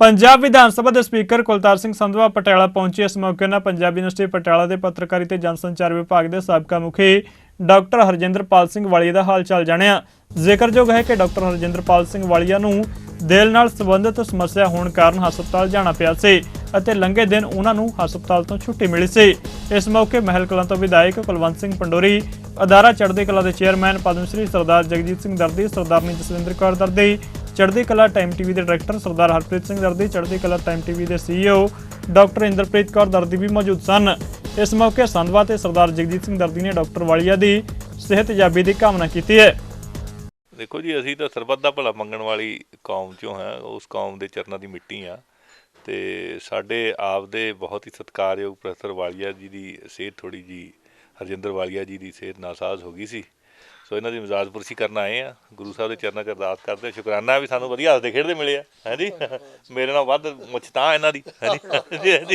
ਪੰਜਾਬ ਵਿਧਾਨ ਸਭਾ ਦੇ ਸਪੀਕਰ ਕੁਲਤਾਰ ਸਿੰਘ ਸੰਧਵਾ ਪਟਿਆਲਾ ਪਹੁੰਚੇ ਇਸ ਮੌਕੇ ਨਾਲ ਪੰਜਾਬ ਯੂਨੀਵਰਸਿਟੀ ਪਟਿਆਲਾ ਦੇ ਪੱਤਰਕਾਰੀ ਤੇ ਜਨਸੰਚਾਰ ਵਿਭਾਗ ਦੇ ਸਾਬਕਾ ਮੁਖੀ ਡਾਕਟਰ ਹਰਜਿੰਦਰਪਾਲ ਸਿੰਘ ਵਾਲੀਆ ਦਾ ਹਾਲ ਚਾਲ ਜਾਣਿਆ। ਜ਼ਿਕਰਯੋਗ ਹੈ ਕਿ ਡਾਕਟਰ ਹਰਜਿੰਦਰਪਾਲ ਸਿੰਘ ਵਾਲੀਆ ਨੂੰ ਦਿਲ ਨਾਲ ਸੰਬੰਧਿਤ ਸਮੱਸਿਆ ਹੋਣ ਕਾਰਨ ਹਸਪਤਾਲ ਜਾਣਾ ਪਿਆ ਸੀ ਅਤੇ ਲੰਘੇ ਦਿਨ ਉਹਨਾਂ ਨੂੰ ਹਸਪਤਾਲ ਤੋਂ ਛੁੱਟੀ ਮਿਲੀ ਸੀ। ਇਸ ਮੌਕੇ ਮਹਿਲ ਕਲਾਂ ਤੋਂ ਵਿਧਾਇਕ ਕੁਲਵੰਤ ਸਿੰਘ ਪੰਡੋਰੀ, ਅਦਾਰਾ ਚੜ੍ਹਦੀ ਕਲਾ ਦੇ chairman Padma Shri Sardar Jagjit Singh Dardi, Sardarni Jaswinder Kaur Dardi Chardi Kala time TV ਦੇ director Sardar Harpreet Singh Dardi, Chardi Kala time TV ਦੇ ਸੀਈਓ ਡਾਕਟਰ ਇੰਦਰਪ੍ਰੀਤ ਕੌਰ ਦਰਦੀ ਵੀ ਮੌਜੂਦ ਸਨ। ਇਸ ਮੌਕੇ ਸੰਧਵਾ ਤੇ ਸਰਦਾਰ ਜਗਜੀਤ ਸਿੰਘ ਦਰਦੀ ਨੇ ਡਾਕਟਰ ਵਾਲੀਆ ਦੀ ਸਿਹਤਯਾਬੀ ਦੀ ਕਾਮਨਾ ਕੀਤੀ ਹੈ। ਦੇਖੋ ਜੀ, ਅਸੀਂ ਤਾਂ ਸਰਬੱਤ ਦਾ ਭਲਾ ਮੰਗਣ ਵਾਲੀ ਕੌਮ ਚੋਂ ਹਾਂ, ਉਸ ਕੌਮ ਦੇ ਚਰਨਾਂ ਦੀ ਮਿੱਟੀ ਆ ਤੇ ਸਾਡੇ ਆਪ ਦੇ ਬਹੁਤ ਹੀ ਸਤਿਕਾਰਯੋਗ ਪ੍ਰੋਫੈਸਰ ਵਾਲੀਆ ਜੀ ਦੀ ਸਿਹਤ ਥੋੜੀ ਜੀ ਹਰਜਿੰਦਰ ਵਾਲੀਆ ਜੀ ਦੀ ਸਿਹਤ ਨਾਸਾਜ਼ ਹੋ ਗਈ ਸੀ। ਸੋ ਇਹਨਾਂ ਦੀ ਮਜ਼ਾਜ ਪੁਰਸ਼ੀ ਕਰਨ ਆਏ ਆ। ਗੁਰੂ ਸਾਹਿਬ ਦੇ ਚਰਨਾਂ 'ਚ ਅਰਦਾਸ ਕਰਦੇ ਸ਼ੁਕਰਾਨਾ ਵੀ ਸਾਨੂੰ ਵਧੀਆ ਹੱਸਦੇ ਖੇਡਦੇ ਮਿਲੇ ਆ। ਹਾਂਜੀ ਮੇਰੇ ਨਾਲ ਵੱਧ ਮੁੱਛ ਤਾਂ ਇਹਨਾਂ ਦੀ। ਹਾਂਜੀ ਹਾਂਜੀ।